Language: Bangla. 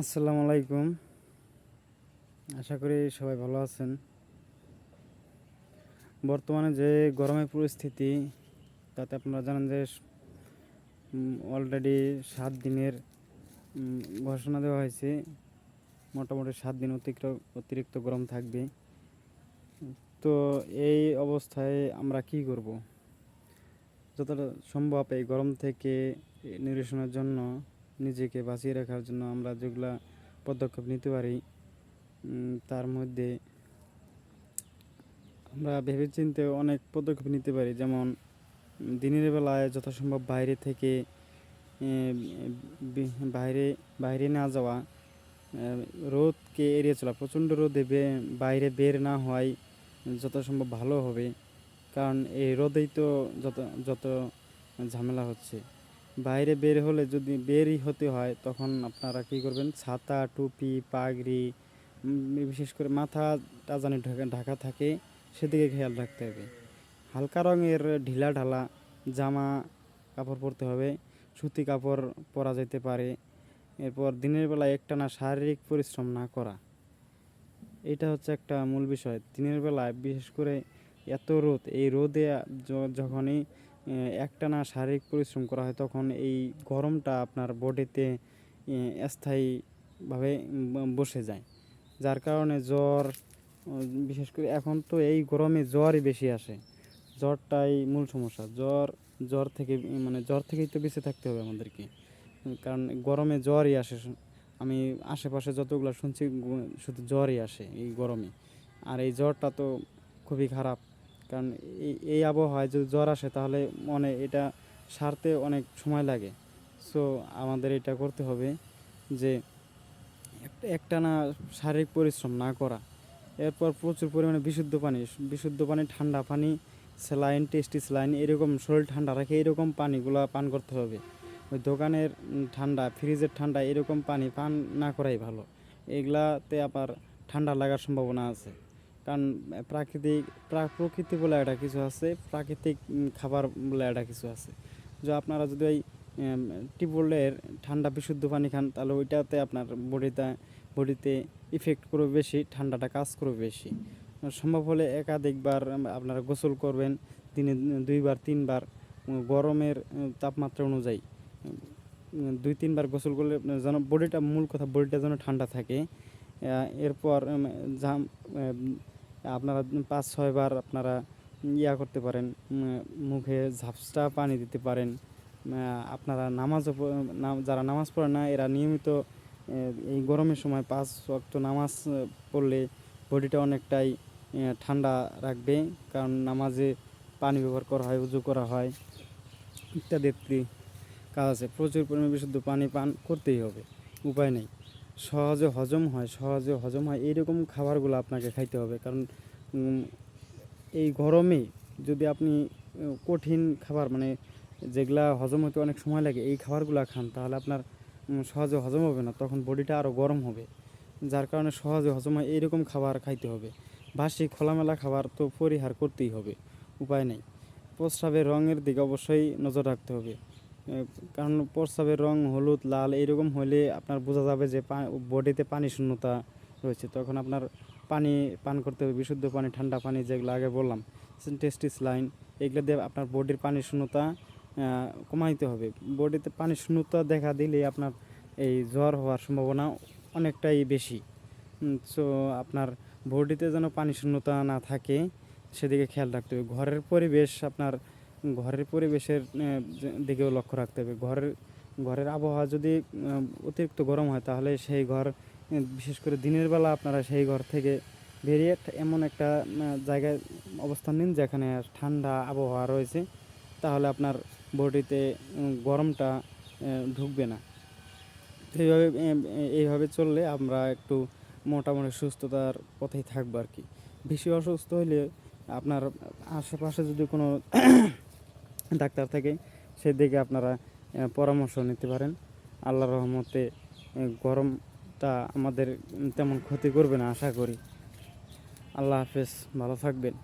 আসসালামু আলাইকুম। আশা করি সবাই ভালো আছেন। বর্তমানে যে গরমের পরিস্থিতি, তাতে আপনারা জানেন যে অলরেডি সাত দিনের ঘোষণা দেওয়া হয়েছে। মোটামুটি সাত দিন অতিরিক্ত অতিরিক্ত গরম থাকবে। তো এই অবস্থায় আমরা কি করব? যতটা সম্ভব এই গরম থেকে নিরসনের জন্য নিজেকে বাঁচিয়ে রাখার জন্য আমরা যেগুলা পদক্ষেপ নিতে পারি তার মধ্যে আমরা ভেবেচিন্তে অনেক পদক্ষেপ নিতে পারি। যেমন, দিনের বেলায় যথাসম্ভব বাইরে থেকে বাইরে বাইরে না যাওয়া রোদকে এড়িয়ে চলা, প্রচণ্ড রোদে বাইরে বের না হওয়াই যত সম্ভব ভালো হবে। কারণ এই রোদেই তো যত যত ঝামেলা হচ্ছে। বাইরে বের হলে যদি বেরই হতে হয়, তখন আপনারা কি করবেন? ছাতা, টুপি, পাগড়ি বিশেষ করে মাথাটা জানি ঢাকা ঢাকা থাকে, সেদিকে খেয়াল রাখতে হবে। হালকা রঙের ঢিলা ঢালা জামা কাপড় পরতে হবে, সুতি কাপড় পরা যেতে পারে। এরপর দিনের বেলা একটানা শারীরিক পরিশ্রম না করা। এটা হচ্ছে একটা মূল বিষয়। দিনের বেলায় বিশেষ করে এত রোদ, এই রোদে যখনই একটানা শারীরিক পরিশ্রম করা হয়, তখন এই গরমটা আপনার বডিতে স্থায়ীভাবে বসে যায়। যার কারণে জ্বর বিশেষ করে এখন তো এই গরমে জ্বরই বেশি আসে। জ্বরটাই মূল সমস্যা। জ্বর জ্বর থেকে মানে জ্বর থেকেই তো বেঁচে থাকতে হবে আমাদেরকে। কারণ গরমে জ্বরই আসে আমি আশেপাশে যতগুলো শুনছি শুধু জ্বরই আসে এই গরমে। আর এই জ্বরটা তো খুবই খারাপ। কারণ এই আবহাওয়ায় যদি জ্বর আসে তাহলে মনে এটা সারতে অনেক সময় লাগে। সো আমাদের এটা করতে হবে যে একটা একটানা শারীরিক পরিশ্রম না করা। এরপর প্রচুর পরিমাণে বিশুদ্ধ পানি বিশুদ্ধ পানি, ঠান্ডা পানি স্যালাইন টেস্টি স্যালাইন এরকম শরীর ঠান্ডা রাখে এরকম পানিগুলো পান করতে হবে। ওই দোকানের ঠান্ডা, ফ্রিজের ঠান্ডা এরকম পানি পান না করাই ভালো। এগুলাতে আবার ঠান্ডা লাগার সম্ভাবনা আছে। কারণ প্রাকৃতিক, প্রা- প্রকৃতি বলে একটা কিছু আছে, প্রাকৃতিক খাবার বলে একটা কিছু আছে। যে আপনারা যদি ওই টিউবওয়েলের ঠান্ডা বিশুদ্ধ পানি খান, তাহলে ওইটাতে আপনার বডিতে বডিতে ইফেক্ট করবে বেশি, ঠান্ডাটা কাজ করবে বেশি। সম্ভব হলে একাধিকবার আপনারা গোসল করবেন, দিনে, দুইবার, তিনবার গরমের তাপমাত্রা অনুযায়ী। দুই, তিনবার গোসল করলে যেন বডিটা, মূল কথা, বডিটা যেন ঠান্ডা থাকে। এরপর জাম আপনারা পাঁচ ছয়বার আপনারা ইয়া করতে পারেন মুখে ঝাপসা পানি দিতে পারেন। আপনারা নামাজও যারা নামাজ পড়ে না, এরা নিয়মিত এই গরমের সময় পাঁচ ওয়াক্ত নামাজ পড়লে বডিটা অনেকটাই ঠান্ডা রাখবে। কারণ নামাজে পানি ব্যবহার করা হয়, উজু করা হয় ইত্যাদি কাজ আছে। প্রচুর পরিমাণে বিশুদ্ধ পানি পান করতেই হবে। উপায় নেই। সহজে হজম হয়, সহজে হজম হয়, এইরকম খাবারগুলো আপনাকে খাইতে হবে। কারণ এই গরমে যদি আপনি কঠিন খাবার মানে যেগুলা হজম হতে অনেক সময় লাগে, এই খাবারগুলো খান, তাহলে আপনার সহজে হজম হবে না, তখন বডিটা আরও গরম হবে। যার কারণে সহজে হজম হয়, এইরকম খাবার খাইতে হবে। বাসি খোলামেলা খাবার তো পরিহার করতেই হবে, উপায় নেই। প্রস্রাবের রঙের দিকে অবশ্যই নজর রাখতে হবে। কারণ প্রস্রাবের রং হলুদ, লাল, এইরকম হলে আপনার বোঝা যাবে যে বডিতে পানি শূন্যতা রয়েছে। তখন আপনার পানি পান করতে হবে, বিশুদ্ধ পানি, ঠান্ডা পানি যেগুলো আগে বললাম টেস্টিস লাইন এগুলো দিয়ে আপনার বডির পানি শূন্যতা কমাইতে হবে। বডিতে পানি শূন্যতা দেখা দিলে আপনার এই জ্বর হওয়ার সম্ভাবনা অনেকটাই বেশি। সো আপনার বডিতে যেন পানি শূন্যতা না থাকে, সেদিকে খেয়াল রাখতে হবে। ঘরের পরিবেশ আপনার ঘরের পরিবেশের দিকেও লক্ষ্য রাখতে হবে। ঘরের ঘরের আবহাওয়া যদি অতিরিক্ত গরম হয়, তাহলে সেই ঘর বিশেষ করে দিনের বেলা আপনারা সেই ঘর থেকে বেরিয়ে এমন একটা জায়গায় অবস্থান নিন যেখানে ঠান্ডা আবহাওয়া রয়েছে, তাহলে আপনার বডিতে গরমটা ঢুকবে না। এইভাবে এইভাবে চললে আমরা একটু মোটামুটি সুস্থতার পথেই থাকব আর কি। বেশি অসুস্থ হলে আপনার আশেপাশে যদি কোনো ডাক্তার থাকে, সেদিকে আপনারা পরামর্শ নিতে পারেন। আল্লাহ রহমতে গরমটা আমাদের তেমন ক্ষতি করবে না, আশা করি। আল্লাহ হাফেজ, ভালো থাকবেন।